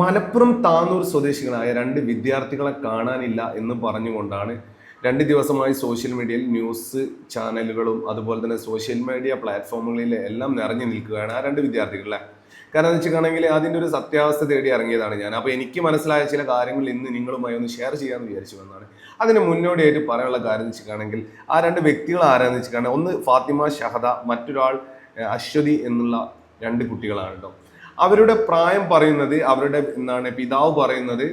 മലപ്പുറം താന്നൂർ സ്വദേശികളായ രണ്ട് വിദ്യാർത്ഥികളെ കാണാനില്ല എന്ന് പറഞ്ഞുകൊണ്ടാണ് രണ്ട് ദിവസമായി സോഷ്യൽ മീഡിയയിൽ ന്യൂസ് ചാനലുകളും അതുപോലെ തന്നെ സോഷ്യൽ മീഡിയ പ്ലാറ്റ്ഫോമുകളിൽ എല്ലാം നിറഞ്ഞു നിൽക്കുകയാണ് ആ രണ്ട് വിദ്യാർത്ഥികളെ. കാരണം എന്ന് വെച്ചിട്ടുണ്ടെങ്കിൽ അതിന്റെ ഒരു സത്യാവസ്ഥ തേടി ഇറങ്ങിയതാണ് ഞാൻ. അപ്പോൾ എനിക്ക് മനസ്സിലായ ചില കാര്യങ്ങൾ ഇന്ന് നിങ്ങളുമായി ഒന്ന് ഷെയർ ചെയ്യാമെന്ന് വിചാരിച്ചു എന്നാണ് അതിന് മുന്നോടിയായിട്ട് പറയാനുള്ള കാര്യം എന്ന് വെച്ചിട്ടുണ്ടെങ്കിൽ ആ രണ്ട് വ്യക്തികൾ ആരാന്ന് വെച്ചിട്ടുണ്ടെങ്കിൽ ഒന്ന് ഫാത്തിമ ഷഹദ മറ്റൊരാൾ അശ്വതി എന്നുള്ള രണ്ട് കുട്ടികളാണ് കേട്ടോ. അവരുടെ പ്രായം പറയുന്നത് അവരുടെ എന്താണ് പിതാവ് പറയുന്നത്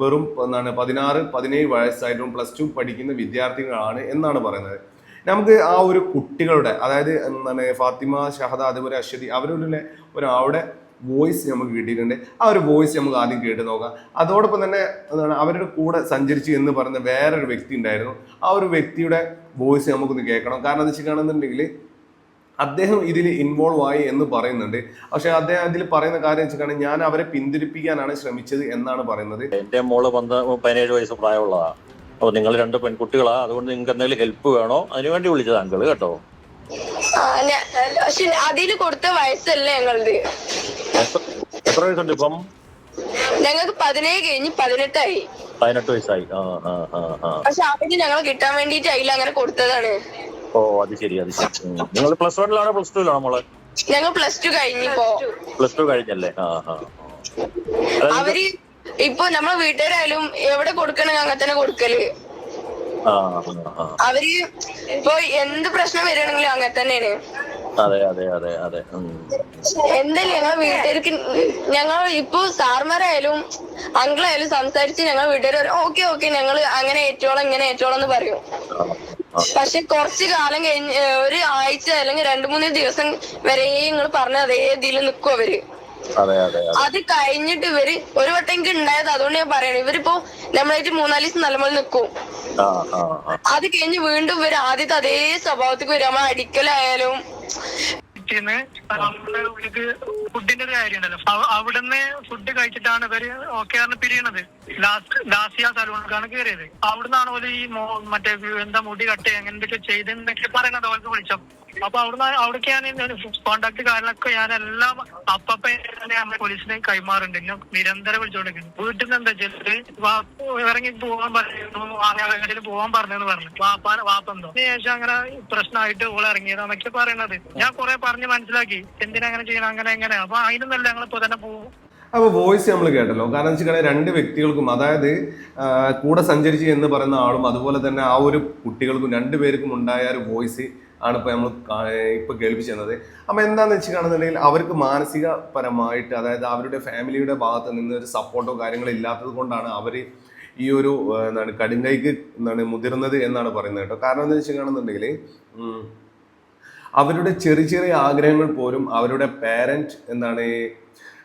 വെറും എന്താണ് പതിനാറ് പതിനേഴ് വയസ്സായിട്ടും പ്ലസ് ടു പഠിക്കുന്ന വിദ്യാർത്ഥികളാണ് എന്നാണ് പറയുന്നത്. നമുക്ക് ആ ഒരു കുട്ടികളുടെ അതായത് എന്താണ് ഫാത്തിമ ഷഹദ അതുപോലെ അശ്വതി അവരുടെ ഒരാളുടെ വോയിസ് നമുക്ക് കിട്ടിയിട്ടുണ്ട്. ആ ഒരു വോയിസ് നമുക്ക് ആദ്യം കേട്ട് നോക്കാം. അതോടൊപ്പം തന്നെ എന്താണ് അവരുടെ കൂടെ സഞ്ചരിച്ചു എന്ന് പറയുന്ന വേറൊരു വ്യക്തി ഉണ്ടായിരുന്നു. ആ ഒരു വ്യക്തിയുടെ വോയിസ് നമുക്കൊന്ന് കേൾക്കണം. കാരണം എന്താ വെച്ചിട്ടുണ്ടെന്നുണ്ടെങ്കിൽ അദ്ദേഹം ഇതിൽ ഇൻവോൾവ് ആയി എന്ന് പറയുന്നുണ്ട്. പക്ഷെ അദ്ദേഹം അതിൽ പറയുന്ന കാര്യം വെച്ചിട്ടാണ് ഞാൻ അവരെ പിന്തിരിപ്പിക്കാനാണ് ശ്രമിച്ചത് എന്നാണ് പറയുന്നത്. എന്റെ മോൾ പന്ത് പതിനേഴ് വയസ്സ് പ്രായമുള്ളതാ. അപ്പൊ നിങ്ങൾ രണ്ട് പെൺകുട്ടികളാ അതുകൊണ്ട് നിങ്ങൾക്ക് എന്തെങ്കിലും ഹെൽപ്പ് വേണോ? അതിനുവേണ്ടി വിളിച്ചത് അങ്കിൾ കേട്ടോ. പക്ഷെ അതിൽ കൊടുത്ത വയസ്സല്ലേ ഞങ്ങളത് എത്ര വയസ്സുണ്ട് ഇപ്പം? ഞങ്ങൾക്ക് പതിനേഴ് കഴിഞ്ഞ് പതിനെട്ടായി. പതിനെട്ട് വയസ്സായി. ആ ആ ആ ആ. പക്ഷെ അവർ ഞങ്ങൾ കിട്ടാൻ വേണ്ടിട്ട് അതിൽ അങ്ങനെ കൊടുത്തതാണ്. ഓ അത് ശരി അത് ശരി. നിങ്ങൾ പ്ലസ് വണ്ണിലാണോ പ്ലസ് ടുലാണോ മോളെ? ഞങ്ങൾ പ്ലസ് ടു കഴിഞ്ഞിപ്പോ പ്ലസ് ടു. കഴിഞ്ഞല്ലേ? ആ ആ അവർ ഇപ്പൊ നമ്മളെ വീട്ടുകാരായാലും എവിടെ കൊടുക്കണെങ്കിൽ അങ്ങനെ തന്നെ കൊടുക്കൽ. അവർ ഇപ്പൊ എന്ത് പ്രശ്നം വരികയാണെങ്കിലും അങ്ങനെ തന്നെയാണ്. അതെ അതെ അതെ അതെ. എന്തായാലും ഞങ്ങളെ വീട്ടുകാർക്ക് ഞങ്ങൾ ഇപ്പൊ സാർമാരായാലും അങ്കിളായാലും സംസാരിച്ച് ഞങ്ങൾ വീട്ടുകാർ ഓക്കെ ഓക്കെ ഞങ്ങൾ അങ്ങനെ ഏറ്റോളം ഇങ്ങനെ ഏറ്റോളം എന്ന് പറയും. പക്ഷെ കുറച്ച് കാലം കഴിഞ്ഞ് ഒരു ആഴ്ച അല്ലെങ്കിൽ രണ്ടു മൂന്ന് ദിവസം വരെ നിങ്ങൾ പറഞ്ഞ അതേ ഇതിൽ നിൽക്കും അവർ. അതെ കഴിഞ്ഞിട്ട് ഇവർ ഒരു വട്ടം എനിക്ക് ഉണ്ടായത് അതുകൊണ്ട് ഞാൻ പറയണേ ഇവരിപ്പോ നമ്മളായിട്ട് മൂന്നാൽ ദിവസം നല്ലപോലെ നിൽക്കും ആ അത് കഴിഞ്ഞ് വീണ്ടും ഇവർ ആദ്യത്തെ അതേ സ്വഭാവത്തിൽ വരാമ അടിക്കലായാലും നമ്മുടെ ഇവർക്ക് ഫുഡിന്റെ ഒരു കാര്യം ഉണ്ടല്ലോ അവ- അവിടുന്ന് ഫുഡ് കഴിച്ചിട്ടാണ് ഇവർ ഓക്കെ ആണ് പിരിയണത്. ലാസ്റ്റ് ദാസിയ സലൂണിലേക്കാണ് കയറിയത്. അവിടുന്നാണ് ഓൽ ഈ മറ്റേ എന്താ മുടി കട്ട് അങ്ങനെന്തൊക്കെ ചെയ്തെന്നൊക്കെ പറയണത് അവർക്ക് വിളിച്ചോ അപ്പൊ അവിടുന്ന് അവിടേക്ക് ഞാൻ കോണ്ടാക്ട് കാര്യങ്ങളൊക്കെ ഞാൻ എല്ലാം അപ്പപ്പ ഞാൻ പോലീസിനെ കൈമാറുന്നുണ്ട് ഞാൻ നിരന്തരം വിളിച്ചോണ്ടിരിക്കുന്നു. വീട്ടിൽ നിന്ന് എന്താ വെച്ചാൽ വാ- ഇറങ്ങി പോകാൻ പറഞ്ഞു എങ്ങോട്ടും പോകാൻ പറഞ്ഞെന്ന് പറഞ്ഞു. വാപ്പാൻ വാപ്പന്തോ? ശേഷം അങ്ങനെ പ്രശ്നമായിട്ട് ഓൾ ഇറങ്ങിയതാന്നൊക്കെ പറയണത്. ഞാൻ കുറെ പറഞ്ഞ് മനസ്സിലാക്കി. എന്തിനാ അങ്ങനെ ചെയ്യണം അങ്ങനെ എങ്ങനെ അപ്പൊ അതിനൊന്നല്ല ഞങ്ങളിപ്പോ തന്നെ പോകും അപ്പോൾ വോയിസ് നമ്മൾ കേട്ടല്ലോ. കാരണം വെച്ചാൽ രണ്ട് വ്യക്തികൾക്കും അതായത് കൂടെ സഞ്ചരിച്ച് എന്ന് പറയുന്ന ആളും അതുപോലെ തന്നെ ആ ഒരു കുട്ടികൾക്കും രണ്ടുപേർക്കും ഉണ്ടായ ഒരു വോയിസ് ആണ് ഇപ്പോൾ നമ്മൾ ഇപ്പോൾ കേൾപ്പിച്ചു തന്നത് അപ്പോൾ എന്താണെന്ന് കാണുന്നുണ്ടെങ്കിൽ അവർക്ക് മാനസികപരമായിട്ട് അതായത് അവരുടെ ഫാമിലിയുടെ ഭാഗത്ത് നിന്ന് ഒരു സപ്പോർട്ടോ കാര്യങ്ങളോ ഇല്ലാത്തത് കൊണ്ടാണ് അവർ ഈ ഒരു എന്താണ് കടുങ്കൈക്ക് എന്താണ് മുതിർന്നത് എന്നാണ് പറയുന്നത് കേട്ടോ. കാരണം എന്താ കാണുന്നുണ്ടെങ്കിൽ അവരുടെ ചെറിയ ചെറിയ ആഗ്രഹങ്ങൾ പോലും അവരുടെ പാരന്റ് എന്താണ്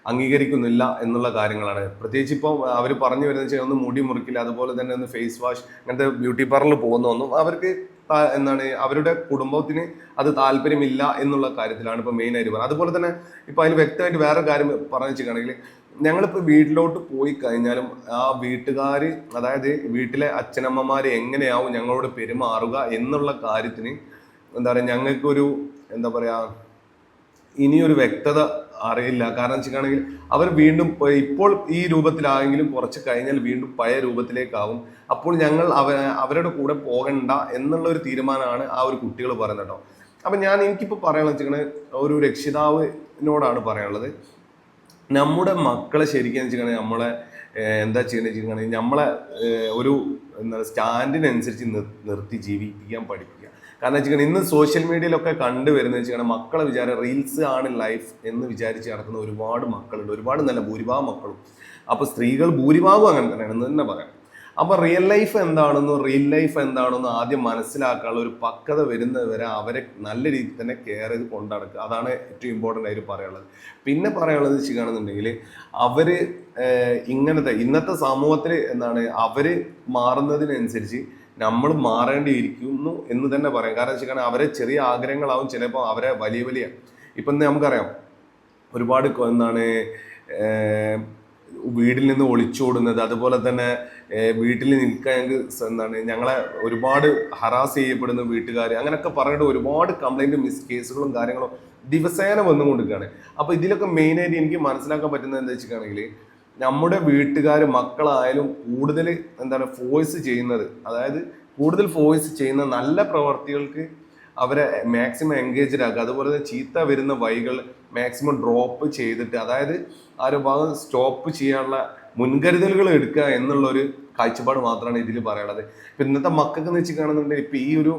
അംഗീകരിക്കുന്നില്ല എന്നുള്ള കാര്യങ്ങളാണ്. പ്രത്യേകിച്ച് ഇപ്പോൾ അവർ പറഞ്ഞു വരുന്നത് വെച്ചാൽ ഒന്ന് മുടി മുറിക്കില്ല അതുപോലെ തന്നെ ഒന്ന് ഫേസ് വാഷ് അങ്ങനത്തെ ബ്യൂട്ടി പാർലറിൽ പോകുന്നൊന്നും അവർക്ക് താ- എന്താണ് അവരുടെ കുടുംബത്തിന് അത് താല്പര്യമില്ല എന്നുള്ള കാര്യത്തിലാണ് ഇപ്പോൾ മെയിൻ ആയിട്ട് പറയുന്നത്. അതുപോലെ തന്നെ ഇപ്പോൾ അതിൽ വ്യക്തമായിട്ട് വേറെ കാര്യം പറഞ്ഞു വെച്ചിട്ടുണ്ടെങ്കിൽ ഞങ്ങളിപ്പോൾ വീട്ടിലോട്ട് പോയി കഴിഞ്ഞാലും ആ വീട്ടുകാർ അതായത് വീട്ടിലെ അച്ഛനമ്മമാർ എങ്ങനെയാവും ഞങ്ങളോട് പെരുമാറുക എന്നുള്ള കാര്യത്തിന് എന്താ പറയുക ഞങ്ങൾക്കൊരു എന്താ പറയുക ഇനിയൊരു വ്യക്തത അറിയില്ല. കാരണം വെച്ചിട്ടാണെങ്കിൽ അവർ വീണ്ടും ഇപ്പോൾ ഈ രൂപത്തിലായെങ്കിലും കുറച്ച് കഴിഞ്ഞാൽ വീണ്ടും പഴയ രൂപത്തിലേക്കാവും. അപ്പോൾ ഞങ്ങൾ അവ അവരുടെ കൂടെ പോകണ്ട എന്നുള്ള ഒരു തീരുമാനമാണ് ആ ഒരു കുട്ടികൾ പറയുന്നത് കേട്ടോ. അപ്പം ഞാൻ എനിക്കിപ്പോൾ പറയാനുള്ള വെച്ചിങ്ങനെ ഒരു രക്ഷിതാവിനോടാണ് പറയാനുള്ളത്. നമ്മുടെ മക്കളെ ശരിക്കും വെച്ചിട്ടുണ്ടെങ്കിൽ നമ്മളെ എന്താ ചെയ്യുന്നത് വെച്ചിട്ടുണ്ടെങ്കിൽ നമ്മളെ ഒരു എന്താ സ്റ്റാൻഡിനനുസരിച്ച് നിർ- നിർത്തി ജീവിപ്പിക്കാൻ പഠിപ്പിക്കുക. കാരണം വെച്ചാൽ ഇന്ന് സോഷ്യൽ മീഡിയയിലൊക്കെ കണ്ടുവരുന്ന വെച്ചാൽ മക്കളെ വിചാരം റീൽസ് ആണ് ലൈഫ് എന്ന് വിചാരിച്ച് നടക്കുന്ന ഒരുപാട് മക്കളുണ്ട്. ഒരുപാട് നല്ല ഭൂരിഭാഗം മക്കളും. അപ്പോൾ സ്ത്രീകൾ ഭൂരിഭാഗം അങ്ങനെ തന്നെയാണ്. എന്ന് തന്നെ പറയാം. അപ്പോൾ റിയൽ ലൈഫ് എന്താണെന്നും റിയൽ ലൈഫ് എന്താണെന്നും ആദ്യം മനസ്സിലാക്കാനുള്ള ഒരു പക്വത വരുന്നത് വരെ അവരെ നല്ല രീതിയിൽ തന്നെ കെയർ ചെയ്ത് കൊണ്ടുനടക്കുക അതാണ് ഏറ്റവും ഇമ്പോർട്ടന്റ് ആയിട്ട് പറയാനുള്ളത്. പിന്നെ പറയാനുള്ളത് ചെയ്യുകയാണെന്നുണ്ടെങ്കിൽ അവർ ഇങ്ങനത്തെ ഇന്നത്തെ സമൂഹത്തിൽ എന്താണ് അവർ മാറുന്നതിനനുസരിച്ച് നമ്മൾ മാറേണ്ടിയിരിക്കുന്നു എന്ന് തന്നെ പറയാം. കാരണം വെച്ചാൽ അവരെ ചെറിയ ആഗ്രഹങ്ങളാവും ചിലപ്പോൾ അവരെ വലിയ വലിയ. ഇപ്പം നമുക്കറിയാം ഒരുപാട് എന്താണ് വീട്ടിൽ നിന്ന് ഒളിച്ചോടുന്നത് അതുപോലെ തന്നെ വീട്ടിൽ നിൽക്കാൻ ഞങ്ങൾക്ക് എന്താണ് ഞങ്ങളെ ഒരുപാട് ഹറാസ് ചെയ്യപ്പെടുന്ന വീട്ടുകാർ അങ്ങനെയൊക്കെ പറഞ്ഞിട്ട് ഒരുപാട് കംപ്ലൈന്റ് മിസ് കേസുകളും കാര്യങ്ങളും ദിവസേന വന്നുകൊണ്ടിരിക്കുകയാണ്. അപ്പോൾ ഇതിലൊക്കെ മെയിനായിട്ട് എനിക്ക് മനസ്സിലാക്കാൻ പറ്റുന്നത് എന്താ വെച്ചിട്ടാണെങ്കിൽ നമ്മുടെ വീട്ടുകാർ മക്കളായാലും കൂടുതൽ എന്താണ് ഫോഴ്സ് ചെയ്യുന്നത്. അതായത് കൂടുതൽ ഫോഴ്സ് ചെയ്യുന്ന നല്ല പ്രവർത്തികൾക്ക് അവരെ മാക്സിമം എൻഗേജ്ഡ് ആക്കുക. അതുപോലെ തന്നെ ചീത്ത വരുന്ന വഴികൾ മാക്സിമം ഡ്രോപ്പ് ചെയ്തിട്ട് അതായത് ആ ഒരു ഭാഗം സ്റ്റോപ്പ് ചെയ്യാനുള്ള മുൻകരുതലുകൾ എടുക്കുക എന്നുള്ളൊരു കാഴ്ചപ്പാട് മാത്രമാണ് ഇതിൽ പറയുന്നത് ഇപ്പം ഇന്നത്തെ മക്കൾക്ക് എന്ന് വെച്ച് കാണുന്നുണ്ടെങ്കിൽ ഇപ്പം ഈ ഒരു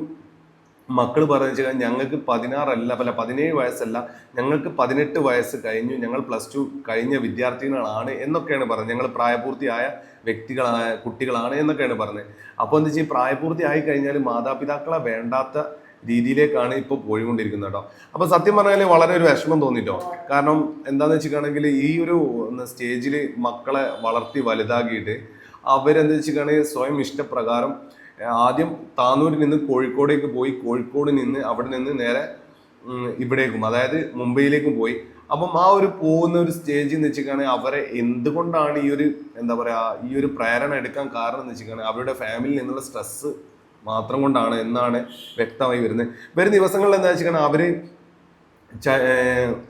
മക്കൾ പറഞ്ഞു വെച്ചാൽ ഞങ്ങൾക്ക് പതിനാറല്ല അല്ല പതിനേഴ് വയസ്സല്ല ഞങ്ങൾക്ക് പതിനെട്ട് വയസ്സ് കഴിഞ്ഞു ഞങ്ങൾ പ്ലസ് ടു കഴിഞ്ഞ വിദ്യാർത്ഥികളാണ് എന്നൊക്കെയാണ് പറഞ്ഞത്. ഞങ്ങൾ പ്രായപൂർത്തിയായ വ്യക്തികളായ കുട്ടികളാണ് എന്നൊക്കെയാണ് പറഞ്ഞത്. അപ്പോൾ എന്താ വെച്ചാൽ പ്രായപൂർത്തിയായി കഴിഞ്ഞാൽ മാതാപിതാക്കളെ വേണ്ടാത്ത രീതിയിലേക്കാണ് ഇപ്പോൾ പോയിക്കൊണ്ടിരിക്കുന്നത് കേട്ടോ. അപ്പോൾ സത്യം പറഞ്ഞാൽ വളരെ ഒരു വിഷമം തോന്നിട്ടോ. കാരണം എന്താണെന്ന് വെച്ചിട്ടാണെങ്കിൽ ഈ ഒരു സ്റ്റേജിൽ മക്കളെ വളർത്തി വലുതാക്കിയിട്ട് അവരെന്താ വെച്ചിട്ടാണെങ്കിൽ സ്വയം ഇഷ്ടപ്രകാരം ആദ്യം താനൂരിൽ നിന്ന് കോഴിക്കോടേക്ക് പോയി കോഴിക്കോട് നിന്ന് അവിടെ നിന്ന് നേരെ ഇവിടേക്കും അതായത് മുംബൈയിലേക്കും പോയി. അപ്പം ആ ഒരു പോകുന്ന ഒരു സ്റ്റേജിൽ എന്ന് വെച്ചിട്ടാണെങ്കിൽ അവരെ എന്തുകൊണ്ടാണ് ഈ ഒരു എന്താ പറയുക ഈ ഒരു പ്രേരണ എടുക്കാൻ കാരണം എന്ന് വെച്ചിട്ടാണെങ്കിൽ അവരുടെ ഫാമിലിയിൽ നിന്നുള്ള സ്ട്രെസ് മാത്രം കൊണ്ടാണ് എന്നാണ് വ്യക്തമായി വരുന്നത്. വരും ദിവസങ്ങളിൽ എന്താ വെച്ചിട്ടാണെങ്കിൽ അവർ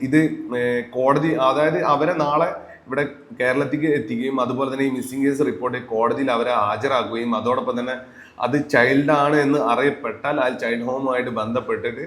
ഇത് കോടതി അതായത് അവരെ നാളെ ഇവിടെ കേരളത്തിലേക്ക് എത്തിക്കുകയും അതുപോലെ തന്നെ ഈ മിസ്സിംഗ് കേസ് റിപ്പോർട്ട് കോടതിയിൽ അവരെ ഹാജരാക്കുകയും അതോടൊപ്പം തന്നെ അത് ചൈൽഡാണ് എന്ന് അറിയപ്പെട്ടാൽ ആ ചൈൽഡ് ഹോമുമായിട്ട് ബന്ധപ്പെട്ടിട്ട്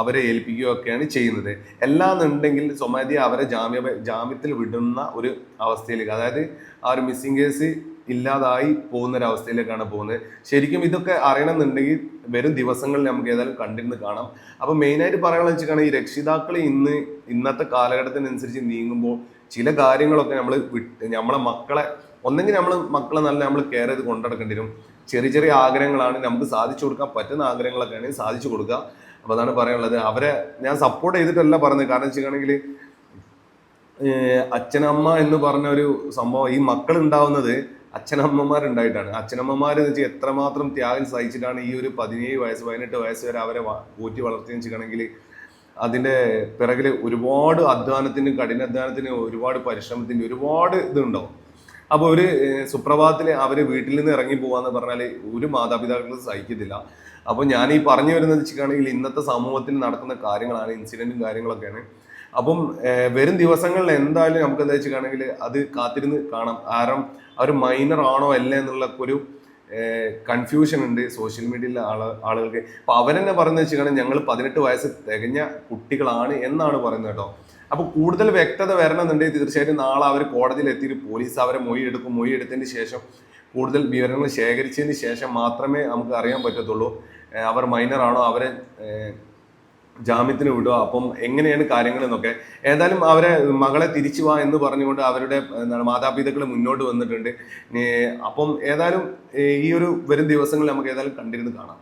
അവരെ ഏൽപ്പിക്കുകയൊക്കെയാണ് ചെയ്യുന്നത്. എല്ലാന്നുണ്ടെങ്കിൽ സ്വമാതി അവരെ ജാമ്യ ജാമ്യത്തിൽ വിടുന്ന ഒരു അവസ്ഥയിലേക്ക് അതായത് ആ ഒരു മിസ്സിംഗ് കേസ് ഇല്ലാതായി പോകുന്ന ഒരു അവസ്ഥയിലേക്കാണ് പോകുന്നത്. ശരിക്കും ഇതൊക്കെ അറിയണമെന്നുണ്ടെങ്കിൽ വരും ദിവസങ്ങളിൽ നമുക്ക് ഏതായാലും കണ്ടിരുന്ന് കാണാം. അപ്പോൾ മെയിനായിട്ട് പറയാനുള്ള വെച്ചിട്ടാണ് ഈ രക്ഷിതാക്കൾ ഇന്ന് ഇന്നത്തെ കാലഘട്ടത്തിനനുസരിച്ച് നീങ്ങുമ്പോൾ ചില കാര്യങ്ങളൊക്കെ നമ്മൾ വിട്ട് നമ്മളെ മക്കളെ ഒന്നെങ്കിൽ നമ്മൾ മക്കളെ നല്ല നമ്മൾ കെയർ ചെയ്ത് കൊണ്ടുനടക്കേണ്ടി വരും. ചെറിയ ചെറിയ ആഗ്രഹങ്ങളാണ്. നമുക്ക് സാധിച്ചു കൊടുക്കാൻ പറ്റുന്ന ആഗ്രഹങ്ങളൊക്കെ ആണെങ്കിൽ സാധിച്ചു കൊടുക്കുക. അപ്പൊ അതാണ് പറയാനുള്ളത്. അവരെ ഞാൻ സപ്പോർട്ട് ചെയ്തിട്ടല്ല പറഞ്ഞത്. കാരണം വെച്ചിട്ടാണെങ്കിൽ അച്ഛനമ്മ എന്ന് പറഞ്ഞ ഒരു സംഭവം ഈ മക്കൾ ഉണ്ടാവുന്നത് അച്ഛനമ്മമാരുണ്ടായിട്ടാണ്. അച്ഛനമ്മമാർ എന്ന് വെച്ചാൽ എത്രമാത്രം ത്യാഗം സഹിച്ചിട്ടാണ് ഈ ഒരു പതിനേഴ് വയസ്സ് പതിനെട്ട് വയസ്സ് വരെ അവരെ പോറ്റി വളർത്തിയെന്ന് വെച്ചിട്ടാണെങ്കിൽ അതിന്റെ പിറകിൽ ഒരുപാട് അധ്വാനത്തിനും കഠിനാധ്വാനത്തിനും ഒരുപാട് പരിശ്രമത്തിന്റെ ഒരുപാട് ഇതുണ്ടാവും. അപ്പോൾ ഒരു സുപ്രഭാതത്തിൽ അവർ വീട്ടിൽ നിന്ന് ഇറങ്ങി പോവാന്ന് പറഞ്ഞാൽ ഒരു മാതാപിതാക്കളും സഹിക്കത്തില്ല. അപ്പോൾ ഞാൻ ഈ പറഞ്ഞു വരുന്നത് വെച്ചിട്ടാണെങ്കിൽ ഇന്നത്തെ സമൂഹത്തിൽ നടക്കുന്ന കാര്യങ്ങളാണ് ഇൻസിഡന്റും കാര്യങ്ങളൊക്കെയാണ്. അപ്പം വരും ദിവസങ്ങളിൽ എന്തായാലും നമുക്ക് എന്താ വെച്ചിട്ടാണെങ്കിൽ അത് കാത്തിരുന്ന് കാണാം. കാരണം അവർ മൈനർ ആണോ അല്ല എന്നുള്ള ഒരു കൺഫ്യൂഷൻ ഉണ്ട് സോഷ്യൽ മീഡിയയിലെ ആൾ ആളുകൾക്ക്. അപ്പൊ അവരെന്നെ പറയുന്നത് വെച്ചിട്ടാണെങ്കിൽ ഞങ്ങൾ പതിനെട്ട് വയസ്സ് തികഞ്ഞ കുട്ടികളാണ് എന്നാണ് പറയുന്നത് കേട്ടോ. അപ്പൊ കൂടുതൽ വ്യക്തത വരണമെന്നുണ്ടെങ്കിൽ തീർച്ചയായിട്ടും നാളെ അവർ കോടതിയിൽ എത്തിയിട്ട് പോലീസ് അവരെ മൊഴി എടുക്കും. മൊഴി എടുത്തതിന് ശേഷം കൂടുതൽ വിവരങ്ങൾ ശേഖരിച്ചതിന് ശേഷം മാത്രമേ നമുക്ക് അറിയാൻ പറ്റത്തുള്ളൂ. അവർ മൈനറാണോ അവരെ ജാമ്യത്തിന് വിടുക അപ്പം എങ്ങനെയാണ് കാര്യങ്ങൾ എന്നൊക്കെ. ഏതായാലും അവരെ മകളെ തിരിച്ചു വാ എന്ന് പറഞ്ഞുകൊണ്ട് അവരുടെ എന്താണ് മാതാപിതാക്കൾ മുന്നോട്ട് വന്നിട്ടുണ്ട്. അപ്പം ഏതായാലും ഈ ഒരു വരും ദിവസങ്ങളിൽ നമുക്ക് ഏതായാലും കണ്ടിരുന്ന് കാണാം.